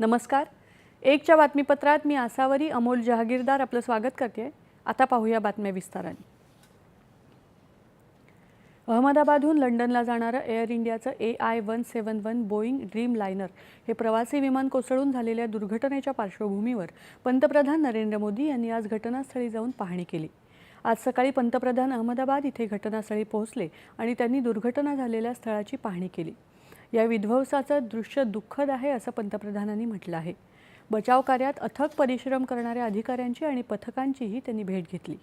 नमस्कार. एकच्या बातमीपत्रात मी आसावरी अमोल जहागीरदार आपलं स्वागत करते. आता पाहूया बातम्या विस्ताराने. अहमदाबादहून लंडनला जाणारं एअर इंडियाचं A I one seven one Boeing Dreamliner हे प्रवासी विमान कोसळून झालेल्या दुर्घटनेच्या पार्श्वभूमीवर पंतप्रधान नरेंद्र मोदी यांनी आज घटनास्थळी जाऊन पाहणी केली. आज सकाळी पंतप्रधान अहमदाबाद इथे घटनास्थळी पोहोचले आणि त्यांनी दुर्घटना झालेल्या स्थळाची पाहणी केली. या विध्वंसाचं दृश्य दुःखद आहे असं पंतप्रधानांनी म्हटलं आहे. बचाव कार्यात अथक परिश्रम करणाऱ्या अधिकाऱ्यांची आणि पथकांचीही त्यांनी भेट घेतली.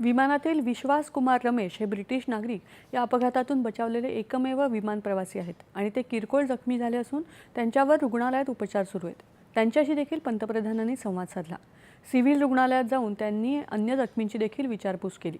विमानातील विश्वास कुमार रमेश हे ब्रिटिश नागरिक या अपघातातून बचावलेले एकमेव विमान प्रवासी आहेत आणि ते किरकोळ जखमी झाले असून त्यांच्यावर रुग्णालयात उपचार सुरू आहेत. त्यांच्याशी देखील पंतप्रधानांनी संवाद साधला. सिव्हिल रुग्णालयात जाऊन त्यांनी अन्य जखमींची देखील विचारपूस केली.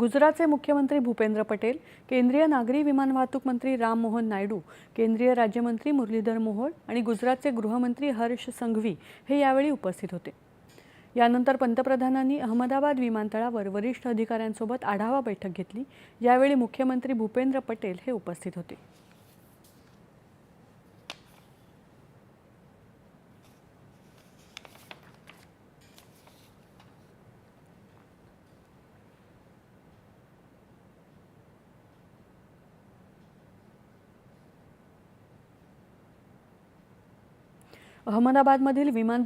गुजरातचे मुख्यमंत्री भूपेंद्र पटेल केंद्रीय नागरी विमान वाहतूक मंत्री राम मोहन नायडू केंद्रीय राज्यमंत्री मुरलीधर मोहोळ आणि गुजरातचे गृहमंत्री हर्ष संघवी हे यावेळी उपस्थित होते. यानंतर पंतप्रधानांनी अहमदाबाद विमानतळावर वरिष्ठ अधिकाऱ्यांसोबत आढावा बैठक घेतली. यावेळी मुख्यमंत्री भूपेंद्र पटेल हे उपस्थित होते. अहमदाबादमधील विमान